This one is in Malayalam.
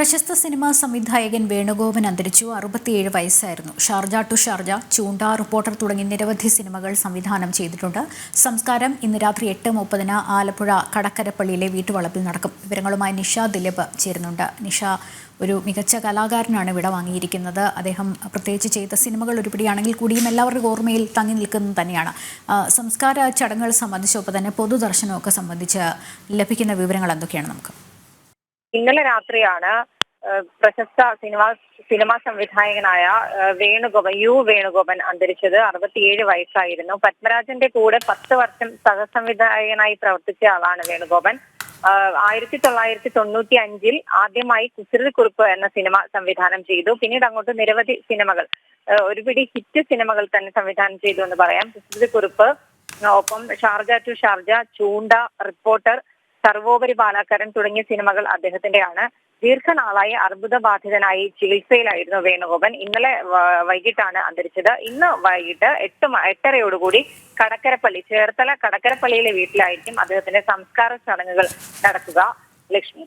പ്രശസ്ത സിനിമാ സംവിധായകൻ വേണുഗോപൻ അന്തരിച്ചു. അറുപത്തിയേഴ് വയസ്സായിരുന്നു. Sharjah to Sharjah Choonda reporter തുടങ്ങി നിരവധി സിനിമകൾ സംവിധാനം ചെയ്തിട്ടുണ്ട്. സംസ്കാരം ഇന്ന് രാത്രി എട്ട് മുപ്പതിന് ആലപ്പുഴ കടക്കരപ്പള്ളിയിലെ വീട്ടുവളപ്പിൽ നടക്കും. വിവരങ്ങളുമായി നിഷ ദിലീപ് ചേരുന്നുണ്ട്. നിഷ ഒരു മികച്ച കലാകാരനാണ് ഇവിടെ വാങ്ങിയിരിക്കുന്നത്. അദ്ദേഹം പ്രത്യേകിച്ച് ചെയ്ത സിനിമകൾ ഒരുപിടിയാണെങ്കിൽ കൂടിയും എല്ലാവരുടെ ഓർമ്മയിൽ തങ്ങി നിൽക്കുന്നത് തന്നെയാണ്. സംസ്കാര ചടങ്ങുകൾ സംബന്ധിച്ചൊപ്പം തന്നെ പൊതുദർശനമൊക്കെ സംബന്ധിച്ച് ലഭിക്കുന്ന വിവരങ്ങൾ എന്തൊക്കെയാണ് നമുക്ക് ഇന്നലെ രാത്രിയാണ് പ്രശസ്ത സിനിമാ സിനിമാ സംവിധായകനായ വേണുഗോപൻ യു വേണുഗോപൻ അന്തരിച്ചത് അറുപത്തിയേഴ് വയസ്സായിരുന്നു. പത്മരാജന്റെ കൂടെ പത്ത് വർഷം സഹസംവിധായകനായി പ്രവർത്തിച്ച ആളാണ് വേണുഗോപൻ. ആയിരത്തി തൊള്ളായിരത്തി തൊണ്ണൂറ്റി അഞ്ചിൽ ആദ്യമായി കുസൃതിക്കുറിപ്പ് എന്ന സിനിമ സംവിധാനം ചെയ്തു. പിന്നീട് അങ്ങോട്ട് നിരവധി സിനിമകൾ ഒരുപിടി ഹിറ്റ് സിനിമകൾ തന്നെ സംവിധാനം ചെയ്തു എന്ന് പറയാം. കുസൃതിക്കുറിപ്പ് ഒപ്പം Sharjah to Sharjah Choonda reporter സർവോപരി ബാലാകരൻ തുടങ്ങിയ സിനിമകൾ അദ്ദേഹത്തിന്റെയാണ്. ദീർഘനാളായി അർബുദ ബാധിതനായി ചികിത്സയിലായിരുന്നു വേണുഗോപൻ. ഇന്നലെ വൈകിട്ടാണ് അന്തരിച്ചത്. ഇന്ന് വൈകിട്ട് എട്ട് എട്ടരയോടുകൂടി കടക്കരപ്പള്ളി ചേർത്തല കടക്കരപ്പള്ളിയിലെ വീട്ടിലായിരിക്കും അദ്ദേഹത്തിന്റെ സംസ്കാര ചടങ്ങുകൾ നടക്കുക. ലക്ഷ്മി.